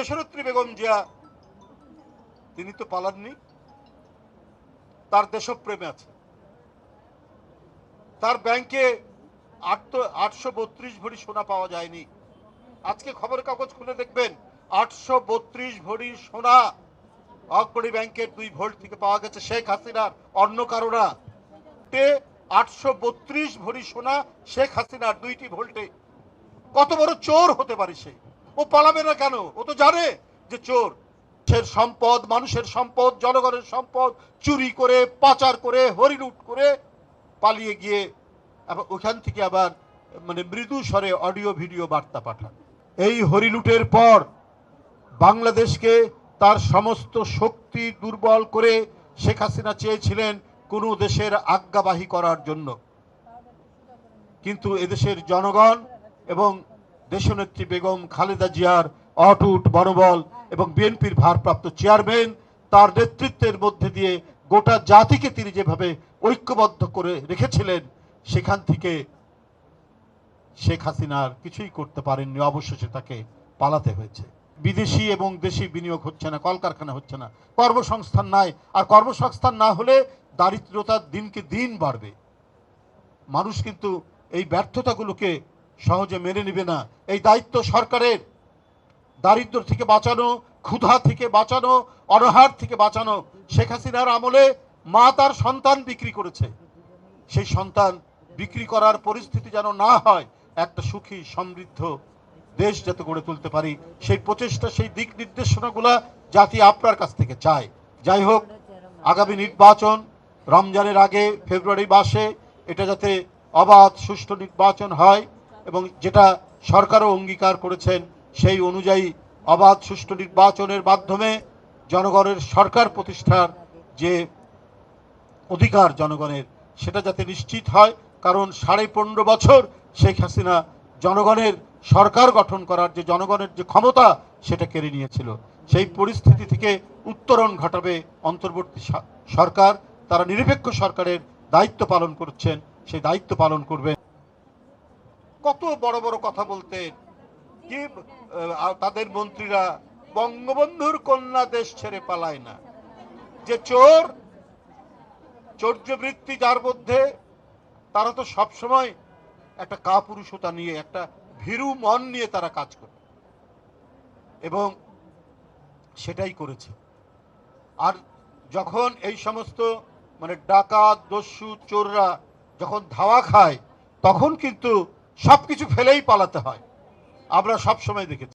দেশনেত্রী বেগম জিয়া, তিনি তো পালাননি, তার দেশপ্রেমে আছে। তার ব্যাংকে আটশো বত্রিশ ভরি সোনা পাওয়া যায়নি। আজকে খবরের কাগজ খুলে দেখবেন, আটশো বত্রিশ ভরি সোনা অগ্রণী ব্যাংকের দুই ভোল্ট থেকে পাওয়া গেছে শেখ হাসিনার, অন্য কারোরা। আটশো বত্রিশ ভরি সোনা শেখ হাসিনার দুইটি ভোল্টে। কত বড় চোর হতে পারে সে? ও পালাবে না কেন? ও তো জানে যে চোর। সম্পদ, মানুষের সম্পদ, জনগণের সম্পদ, চুরি করে, পাচার করে, হরিলুট করে পালিয়ে গিয়ে আবার ওখান থেকে আবার মানে মৃদু স্বরে অডিও, ভিডিও বার্তা পাঠান। এই হরিলুটের পর বাংলাদেশকে তার সমস্ত শক্তি দুর্বল করে শেখ হাসিনা চেয়েছিলেন কোনো দেশের আজ্ঞাবাহী করার জন্য। কিন্তু এদেশের জনগণ এবং দেশনেত্রী বেগম খালেদা জিয়ার অটুট মনোবল এবং বিএনপির ভারপ্রাপ্ত চেয়ারম্যান তার নেতৃত্বের মধ্যে দিয়ে গোটা জাতিকে তিনি যেভাবে ঐক্যবদ্ধ করে রেখেছিলেন, সেখান থেকে শেখ হাসিনার কিছুই করতে পারেননি। অবশেষে তাকে পালাতে হয়েছে। বিদেশি এবং দেশি বিনিয়োগ হচ্ছে না, কলকারখানা হচ্ছে না। কর্মসংস্থান নাই। আর কর্মসংস্থান না হলে দারিদ্রতার দিনকে দিন বাড়বে। মানুষ কিন্তু এই ব্যর্থতাগুলোকে সহজে মেনে নেবে না। এই দায়িত্ব সরকারের। দারিদ্র থেকে বাঁচানো, ক্ষুধা থেকে বাঁচানো, অনাহার থেকে বাঁচানো শেখ হাসিনার আমলে মা তার সন্তান বিক্রি করেছে। সেই সন্তান বিক্রি করার পরিস্থিতি যেন না হয়, একটা সুখী, সমৃদ্ধ দেশ যাতে গড়ে তুলতে পারি, সেই প্রচেষ্টা, সেই দিক নির্দেশনাগুলা জাতি আপনার কাছ থেকে চায়। যাই হোক, আগামী নির্বাচন, রমজানের আগে, ফেব্রুয়ারি মাসে, এটা যাতে অবাধ, সুষ্ঠু নির্বাচন হয় এবং যেটা সরকারও অঙ্গীকার করেছেন, সেই অনুযায়ী অবাধ সুষ্ঠু নির্বাচনের মাধ্যমে জনগণের সরকার প্রতিষ্ঠার যে অধিকার জনগণের, সেটা যাতে নিশ্চিত হয়। কারণ সাড়ে পনেরো বছর শেখ হাসিনা জনগণের সরকার গঠন করার যে জনগণের যে ক্ষমতা, সেটা কেড়ে নিয়েছিল। সেই পরিস্থিতি থেকে উত্তরণ ঘটাবে অন্তর্বর্তী সরকার। তারা নিরপেক্ষ সরকারের দায়িত্ব পালন করছেন, সেই দায়িত্ব পালন করবেন কত বড় বড় কথা বলতেন। কি তাদের মন্ত্রীরা, বঙ্গবন্ধুর কন্যা দেশ ছেড়ে পালায় না। যে চোর, চৌর্যবৃত্তি যার মধ্যে, তারা তো সবসময় একটা কাপুরুষতা নিয়ে, একটা ভীরু মন নিয়ে তারা কাজ করে। এবং সেটাই করেছে। আর যখন এই সমস্ত মানে ডাকাত, দস্যু, চোররা যখন ধাওয়া খায়, তখন কিন্তু সবকিছু ফেলেই পালাতে হয়। আমরা সব সময় দেখেছি।